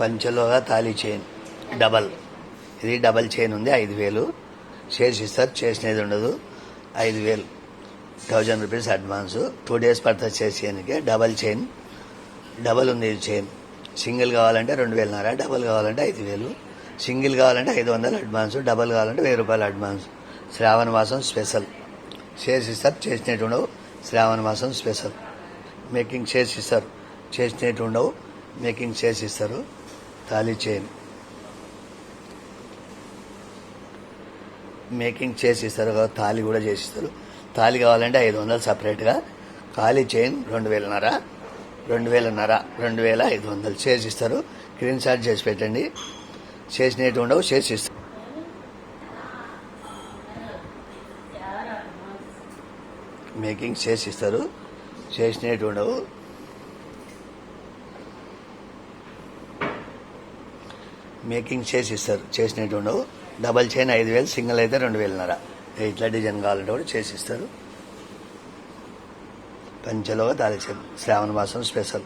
పంచలోగా తాళీ chain. Double. ఇది double chain ఉంది ఐదు వేలు. చేసి ఇస్తారు చేసినది ఉండదు ఐదు వేలు. Thousand rupees advance. Two days పడుతుంది చేసేందుకే డబల్ చైన్. డబల్ ఉంది ఇది చైన్. సింగిల్ కావాలంటే రెండు వేలన్నర డబల్ కావాలంటే ఐదు వేలు. సింగిల్ కావాలంటే ఐదు వందలు అడ్వాన్స్ డబల్ కావాలంటే వెయ్యి రూపాయలు అడ్వాన్స్. శ్రావణ మాసం స్పెషల్. చేసి ఇస్తారు చేసినట్టు ఉండవు. శ్రావణ మాసం స్పెషల్. మేకింగ్ చేసి ఇస్తారు చేసినట్టు ఉండవు. మేకింగ్ చేసి ఇస్తారు. తాళీ చైన్ మేకింగ్ చేసి ఇస్తారు తాళి కూడా చేసి ఇస్తారు తాళి కావాలంటే ఐదు వందలు సపరేట్గా. ఖాళీ చైన్ రెండు వేలన్నర రెండు వేలన్నర రెండు వేల ఐదు వందలు చేసి ఇస్తారు స్క్రీన్ షాట్ చేసి పెట్టండి. చేసినట్టు ఉండవు చేసిస్తారు. మేకింగ్ చేసి ఇస్తారు చేసినట్టు ఉండవు. మేకింగ్ చేసి ఇస్తారు. చేసినట్టు ఉండవు. డబల్ చైన్ ఐదు వేలు సింగిల్ అయితే రెండు వేలున్నర. ఇట్లా డిజైన్ కావాలంటే కూడా చేసి ఇస్తారు. పంచలో దాల్చిన శ్రావణ మాసం స్పెషల్.